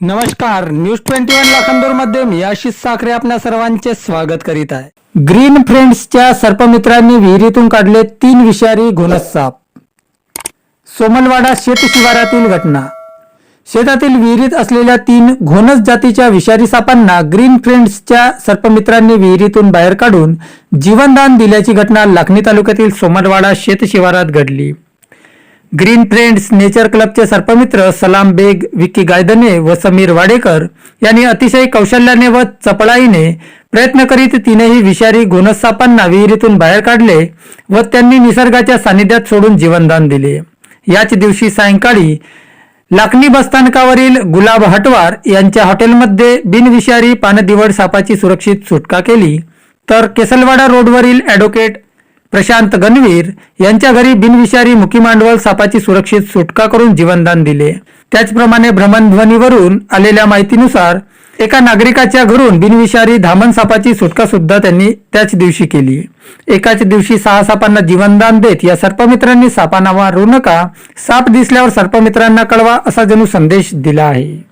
नमस्कार news twenty one लाखांदूरमध्ये मी आशिष साखरे आपल्या सर्वांचे स्वागत करीत आहे. ग्रीन फ्रेंड्सच्या सर्पमित्रांनी विहिरीतून काढले तीन विषारी घोणस साप सोमलवाडा शेत शिवारातील घटना. शेतातील विहिरीत असलेल्या तीन घोणस जातीच्या विषारी सापांना ग्रीन फ्रेंड्सच्या सर्पमित्रांनी विहिरीतून बाहेर काढून जीवनदान दिल्याची घटना लाखणी तालुक्यातील सोमलवाडा शेत शिवारात घडली. ग्रीन फ्रेंड्स नेचर क्लबचे सर्पमित्र सलाम बेग विक्की गायदने व समीर वाडेकर यांनी अतिशय कौशल्याने व चपळाईने प्रयत्न करीत तीनही विषारी गुणसापांना विहिरीतून बाहेर काढले व त्यांनी निसर्गाच्या सानिध्यात सोडून जीवनदान दिले. याच दिवशी सायंकाळी लाखनी बसस्थानकावरील गुलाब हटवार यांच्या हॉटेलमध्ये बिनविषारी पानदिवड सापाची सुरक्षित सुटका केली. तर केसलवाडा रोडवरील ॲडव्होकेट प्रशांत गणवीर यांच्या घरी बिनविषारी मुकी मांडवल सापाची सुरक्षित सुटका करून जीवनदान दिले. त्याचप्रमाणे भ्रमणध्वनीवरून आलेल्या माहितीनुसार एका नागरिकाच्या घरून बिनविषारी धामण सापाची सुटका सुद्धा त्यांनी त्याच दिवशी केली. एकाच दिवशी सहा सापांना जीवनदान देत या सर्पमित्रांनी सापांना मारू नका साप दिसल्यावर सर्पमित्रांना कळवा असा जणू संदेश दिला आहे.